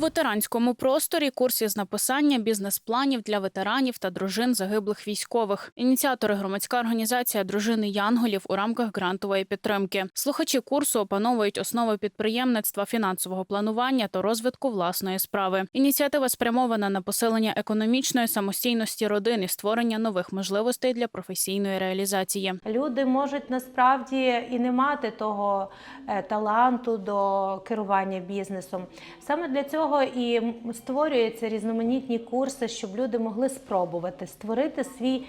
ветеранському просторі курс із написання бізнес-планів для ветеранів та дружин загиблих військових. Ініціатори громадська організація дружини Янголів у рамках грантової підтримки. Слухачі курсу опановують основи підприємництва, фінансового планування та розвитку власної справи. Ініціатива спрямована на посилення економічної самостійності родин і створення нових можливостей для професійної реалізації. Люди можуть насправді і не мати того е, таланту до керування бізнесом. Саме для цього і м- створюються різноманітні курси, щоб люди могли спробувати створити свій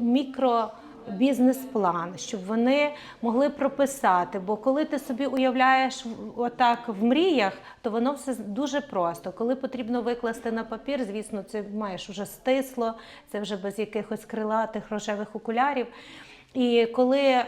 мікро. Бізнес-план, щоб вони могли прописати. Бо коли ти собі уявляєш отак в мріях, то воно все дуже просто. Коли потрібно викласти на папір, звісно, це маєш уже стисло, це вже без якихось крилатих рожевих окулярів. І коли е,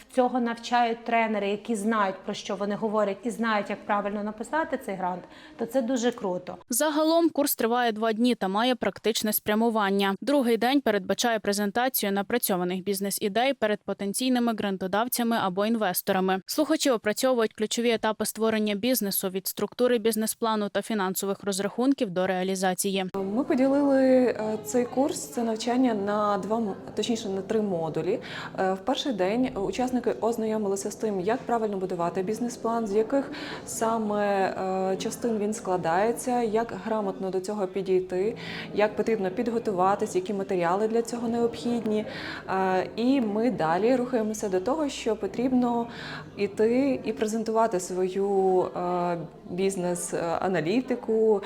в цього навчають тренери, які знають про що вони говорять, і знають, як правильно написати цей грант, то це дуже круто. Загалом курс триває два дні та має практичне спрямування. Другий день передбачає презентацію напрацьованих бізнес-ідей перед потенційними грантодавцями або інвесторами. Слухачі опрацьовують ключові етапи створення бізнесу від структури бізнес-плану та фінансових розрахунків до реалізації. Ми поділили е, цей курс, це навчання на два м- точніше на три модулі. Е, В перший день учасники ознайомилися з тим, як правильно будувати бізнес-план, з яких саме е, частин він складається, як грамотно до цього підійти, як потрібно підготуватись, які матеріали для цього необхідні. Е, І ми далі рухаємося до того, що потрібно іти і презентувати свою бізнес-аналітику,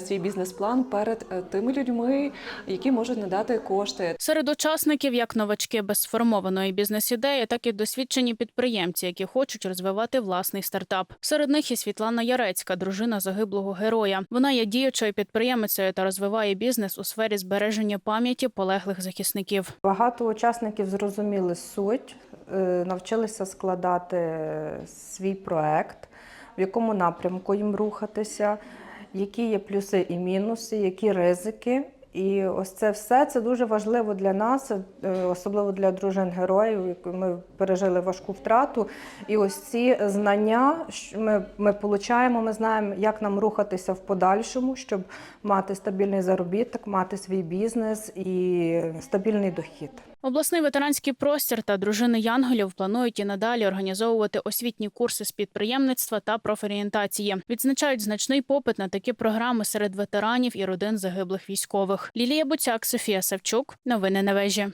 свій бізнес-план перед тими людьми, які можуть надати кошти. Серед учасників як новачки без сформованої бізнес-ідеї, так і досвідчені підприємці, які хочуть розвивати власний стартап. Серед них і Світлана Ярецька, дружина загиблого героя. Вона є діючою підприємицею та розвиває бізнес у сфері збереження пам'яті полеглих захисників. Багато учасників зрозуміли суть, е, навчилися складати свій проект, в якому напрямку їм рухатися, які є плюси і мінуси, які ризики. І ось це все це дуже важливо для нас, е, особливо для дружин героїв. Ми пережили важку втрату. І ось ці знання ми, ми получаємо, ми знаємо, як нам рухатися в подальшому, щоб мати стабільний заробіток, мати свій бізнес і стабільний дохід. Обласний ветеранський простір та дружини Янголів планують і надалі організовувати освітні курси з підприємництва та профорієнтації. Відзначають значний попит на такі програми серед ветеранів і родин загиблих військових. Лілія Буцяк, Софія Савчук. Новини на вежі.